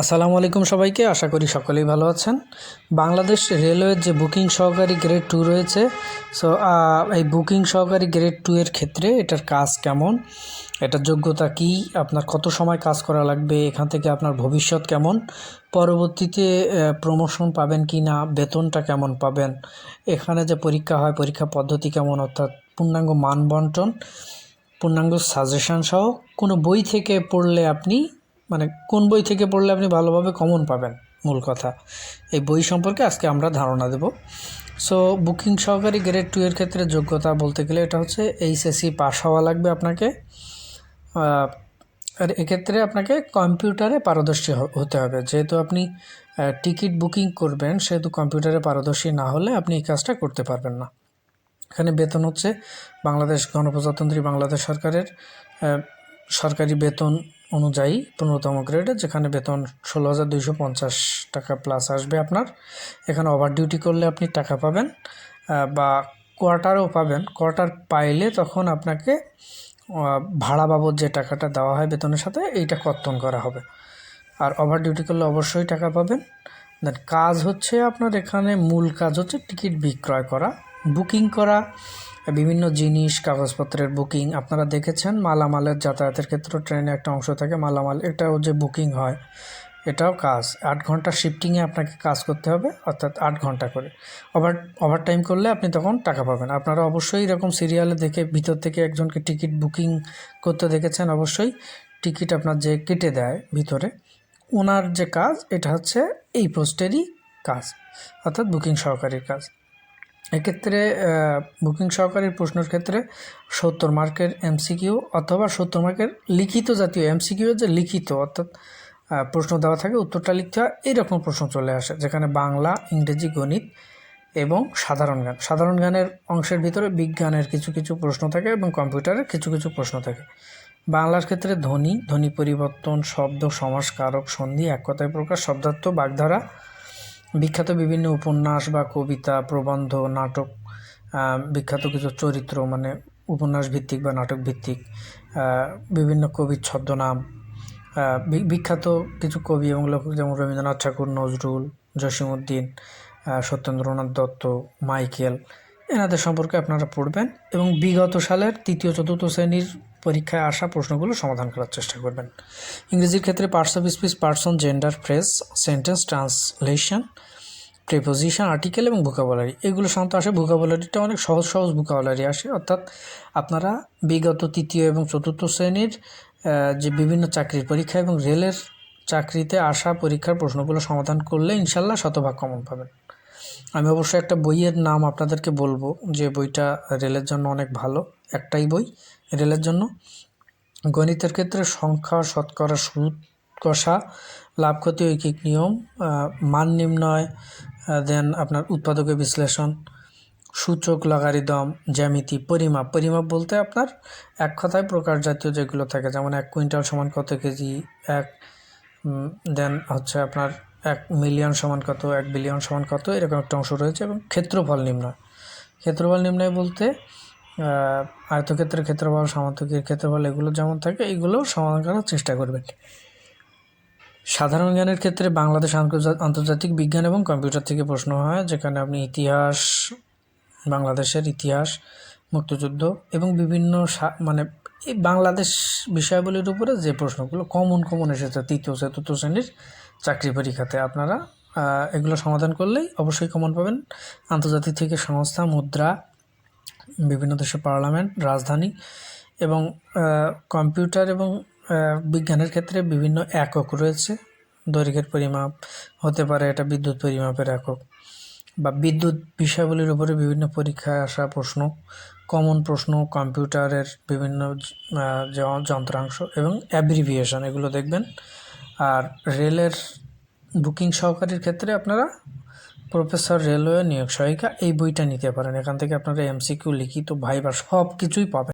আসসালামু আলাইকুম সবাইকে, আশা করি সকলেই ভালো আছেন। বাংলাদেশ রেলওয়ের যে বুকিং সহকারী গ্রেড টু রয়েছে সো এই বুকিং সহকারী গ্রেড টু এর ক্ষেত্রে এটার কাজ কেমন? এটার যোগ্যতা কি? আপনার কত সময় কাজ করা লাগবে? এখান থেকে আপনার ভবিষ্যৎ কেমন? পরবর্তীতে প্রমোশন পাবেন কি না? বেতনটা কেমন পাবেন? এখানে যে পরীক্ষা হয়, পরীক্ষা পদ্ধতি কেমন? অর্থাৎ পূর্ণাঙ্গ মান বন্টন, পূর্ণাঙ্গ সাজেশন সহ কোনো বই থেকে পড়লে আপনি মানে কোন বই থেকে পড়লে আপনি ভালোভাবে কমন পাবেন? মূল কথা। এই বই সম্পর্কে আজকে আমরা ধারণা দেব। সো বুকিং সহকারী গ্রেড টু এর ক্ষেত্রে যোগ্যতা বলতে গেলে এটা হচ্ছে এইচএসসি পাস হওয়া লাগবে আপনাকে। আর এক্ষেত্রে আপনাকে কম্পিউটারে পারদর্শী হতে হবে। যেহেতু আপনি টিকিট বুকিং করবেন, সেহেতু কম্পিউটারে পারদর্শী না হলে আপনি এই কাজটা করতে পারবেন না। এখানে বেতন হচ্ছে বাংলাদেশ গণপ্রজাতন্ত্রী বাংলাদেশ সরকারের সরকারি বেতন অনুযায়ী পনেরোতম গ্রেডে যেখানে বেতন ষোলো হাজার দুইশো পঞ্চাশ টাকা প্লাস আসবে আপনার। এখানে ওভার ডিউটি করলে আপনি টাকা পাবেন বা কোয়ার্টারও পাবেন। কোয়ার্টার পাইলে তখন আপনাকে ভাড়া বাবদ যে টাকাটা দেওয়া হয় বেতনের সাথে, এইটা কর্তন করা হবে। আর ওভার ডিউটি করলে অবশ্যই টাকা পাবেন। দেন কাজ হচ্ছে আপনার এখানে মূল কাজ হচ্ছে টিকিট বিক্রয় করা বুকিং করা বিভিন্ন জিনিস, কাগজপত্রের বুকিং আপনারা দেখেছেন, মালামালের যাতায়াতের ক্ষেত্রে ট্রেনে একটা অংশ থাকে, মালামাল, এটাও যে বুকিং হয়, এটাও কাজ। আট ঘণ্টা শিফটিংয়ে আপনাকে কাজ করতে হবে, অর্থাৎ আট ঘণ্টা করে। ওভার ওভার টাইম করলে আপনি তখন টাকা পাবেন। আপনারা অবশ্যই এরকম সিরিয়ালে দেখে ভিতর থেকে একজনকে টিকিট বুকিং করতে দেখেছেন, অবশ্যই টিকিট আপনার যে কেটে দেয় ভিতরে, ওনার যে কাজ, এটা হচ্ছে এই পোস্টেরই কাজ, অর্থাৎ বুকিং সহকারীর কাজ। এক্ষেত্রে বুকিং সহকারীর প্রশ্নের ক্ষেত্রে সত্তর মার্কের এমসিকিউ অথবা সত্তর মার্কের লিখিত জাতীয় এমসিকিউ যে লিখিত, অর্থাৎ প্রশ্ন দেওয়া থাকে, উত্তরটা লিখতে হয় এইরকম প্রশ্ন চলে আসে, যেখানে বাংলা, ইংরেজি, গণিত এবং সাধারণ জ্ঞান। সাধারণ জ্ঞানের অংশের ভিতরে বিজ্ঞানের কিছু কিছু প্রশ্ন থাকে এবং কম্পিউটারের কিছু কিছু প্রশ্ন থাকে। বাংলার ক্ষেত্রে ধ্বনি ধ্বনি পরিবর্তন, শব্দ সমাসকারক সন্ধি, এক কথায় প্রকাশ, শব্দার্থ, বাগধারা বিখ্যাত বিভিন্ন উপন্যাস বা কবিতা, প্রবন্ধ, নাটক বিখ্যাত কিছু চরিত্র মানে উপন্যাস ভিত্তিক বা নাটক ভিত্তিক বিভিন্ন কবির ছদ্মনাম বিখ্যাত কিছু কবি এবং লেখক যেমন রবীন্দ্রনাথ ঠাকুর, নজরুল, জসিমউদ্দিন সত্যেন্দ্রনাথ দত্ত, মাইকেল, এনাদের সম্পর্কে আপনারা পড়বেন এবং বিগত সালের তৃতীয়, চতুর্থ শ্রেণির পরীক্ষায় আসা প্রশ্নগুলো সমাধান করার চেষ্টা করবেন। ইংরেজির ক্ষেত্রে parts of speech person gender phrase sentence translation preposition article এবং ভোকাবুলারি এগুলো সাধারণত আসে। ভোকাবুলারিটা অনেক সহজ সহজ ভোকাবুলারি আসে। অর্থাৎ আপনারা বিগত তৃতীয় এবং চতুর্থ শ্রেণির যে বিভিন্ন চাকরির পরীক্ষা এবং রেলের চাকরিতে আসা পরীক্ষার প্রশ্নগুলো সমাধান করলে ইনশাল্লাহ শতভাগ কমন পাবেন। আমি অবশ্যই একটা বইয়ের নাম আপনাদেরকে বলব যে বইটা রেলের জন্য অনেক ভালো। একটাই বই রেলের জন্য। গণিতের ক্ষেত্রে সংখ্যা, শতকরা, সুদ কষা, লাভ, ক্ষতি, ঐকিক নিয়ম মান নির্ণয় দেন আপনার উৎপাদকের বিশ্লেষণ, সূচক লগারিদম জ্যামিতি, পরিমাপ। পরিমাপ বলতে আপনার এক কথায় প্রকার জাতীয় যেগুলো থাকে, যেমন এক কুইন্টাল সমান কত কেজি, এক দেন হচ্ছে আপনার এক মিলিয়ন সমান কত, এক বিলিয়ন সমান কত, এরকম একটা অংশ রয়েছে এবং ক্ষেত্রফল নির্ণয়। ক্ষেত্রফল নির্ণয় বলতে আয়তক্ষেত্রের ক্ষেত্রফল সামান্তকের ক্ষেত্রফল, এগুলো যেমন থাকে এইগুলো সমাধান করার চেষ্টা করবেন। সাধারণ জ্ঞানের ক্ষেত্রে বাংলাদেশ আন্তর্জাতিক বিজ্ঞান এবং কম্পিউটার থেকে প্রশ্ন হয়, যেখানে আপনি ইতিহাস, বাংলাদেশের ইতিহাস, মুক্তিযুদ্ধ এবং বিভিন্ন মানে এই বাংলাদেশ বিষয়গুলির উপরে যে প্রশ্নগুলো কমন কমন এসেছে, তৃতীয়, চতুর্থ শ্রেণির চাকরি পরীক্ষাতে আপনারা এগুলো সমাধান করলেই অবশ্যই কমন পাবেন। আন্তর্জাতিক থেকে সংস্থা, মুদ্রা বিভিন্ন দেশের পার্লামেন্ট, রাজধানী এবং কম্পিউটার এবং বিজ্ঞানের ক্ষেত্রে বিভিন্ন একক রয়েছে। দৈর্ঘ্যের পরিমাপ হতে পারে, এটা বিদ্যুৎ পরিমাপের একক বা বিদ্যুৎ বিষয়গুলির উপরে বিভিন্ন পরীক্ষায় আসা প্রশ্ন কমন প্রশ্ন, কম্পিউটারের বিভিন্ন যন্ত্রাংশ এবং অ্যাব্রিভিয়েশন এগুলো দেখবেন। আর রেলের বুকিং সহকারীর ক্ষেত্রে আপনারা প্রফেসর রেলওয়ে নিয়োগ সহায়িকা এই বইটা নিতে পারেন। এখান থেকে আপনারা এমসিকিউ লিখিত ভাইবার সব কিছুই পাবেন।